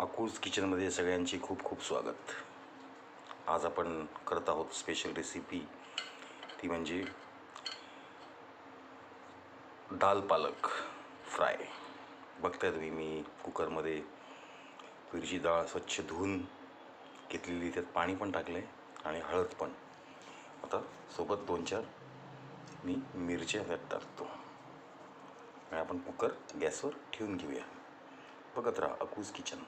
अकूज किचनमध्ये सगळ्यांचे खूप खूप स्वागत. आज आपण करत आहोत स्पेशल रेसिपी ती म्हणजे दाल पालक फ्राय बघताय तुम्ही मी कुकरमध्ये तुरीची डाळ स्वच्छ धुवून घेतलेली त्यात पाणी पण टाकलं आहे आणि हळद पण. आता सोबत दोन चार मी मिरच्या त्यात टाकतो. आणि आपण कुकर गॅसवर ठेवून घेऊया. बघत राहा अकूज किचन.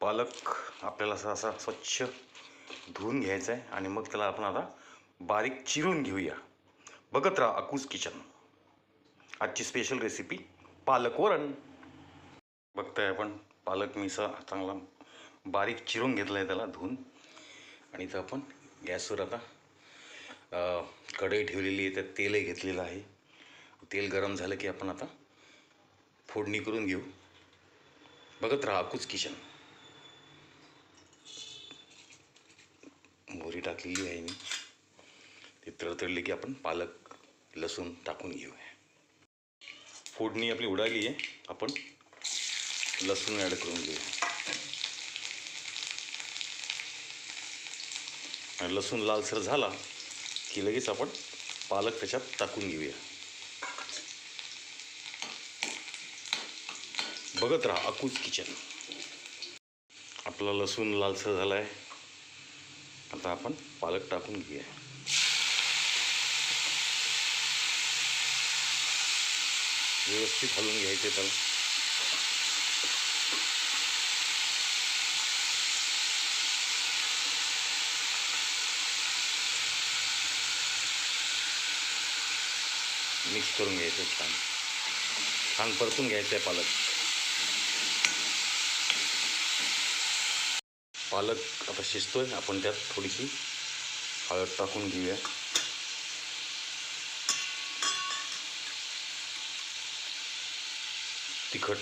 पालक आपल्याला असा असा स्वच्छ धुवून घ्यायचा आहे आणि मग त्याला आपण आता बारीक चिरून घेऊया. बघत राहा अकूज किचन. आजची स्पेशल रेसिपी पालक वरण. बघताय आपण पालक मिसा चांगला बारीक चिरून घेतला आहे त्याला धुवून. आणि इथं आपण गॅसवर आता कढई ठेवलेली आहे त्यात तेलही घेतलेलं आहे. तेल गरम झालं की आपण आता फोडणी करून घेऊ. बघत राहा अकूज किचन. मोहरी टाकलेली आहे मी ते तळतळली की आपण पालक लसूण टाकून घेऊया. फोडणी आपली उडाली आहे. आपण लसूण ॲड करून घेऊया. आणि लसूण लालसर झाला की लगेच आपण पालक त्याच्यात टाकून घेऊया. बघत राहा अकूज किचन. आपला लसूण लालसर झाला आहे आता आपण पालक टाकून घेऊया. व्यवस्थित हलवून घ्यायचे त्याला. मिक्स करून घ्यायचं छान. छान परतून घ्यायचं आहे पालक. पालक आता शिजतोय आपण त्यात थोडीशी हळद टाकून घेऊया तिखट।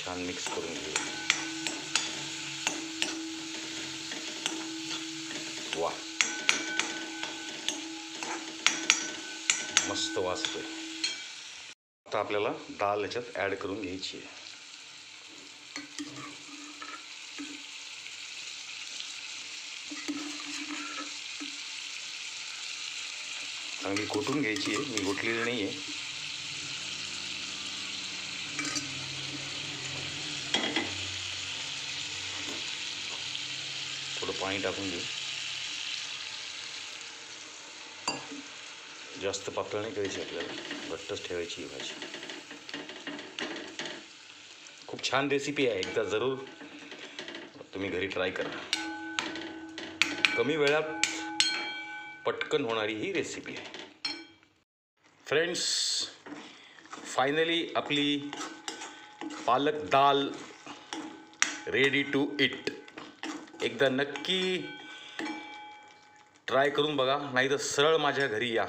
छान मिक्स करून घेऊया वा मस्त वाजतोय. आता आपल्याला डाळ याच्यात ॲड करून घ्यायची आहे. चांगली घोटून घ्यायची आहे. मी घोटलेली नाही आहे थोडं पाणी टाकून घेऊ जास्त पातळ नाही करायची आपल्याला. घट्टच ठेवायची ही भाजी. खूप छान रेसिपी आहे. एकदा जरूर तुम्ही घरी ट्राय करा. कमी वेळात पटकन होणारी ही रेसिपी आहे. फ्रेंड्स फायनली आपली पालक दाल रेडी टू इट एकदा नक्की ट्राय करून बघा. नाही तर सरळ माझ्या घरी या.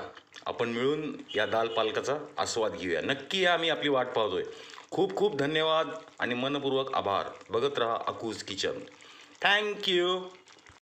आपण मिळून या दाल पालकाचा आस्वाद घेऊया. नक्की या आम्ही आपली वाट पाहतोय. खूप खूप धन्यवाद आणि मनपूर्वक आभार. बघत राहा अकूज किचन. थँक्यू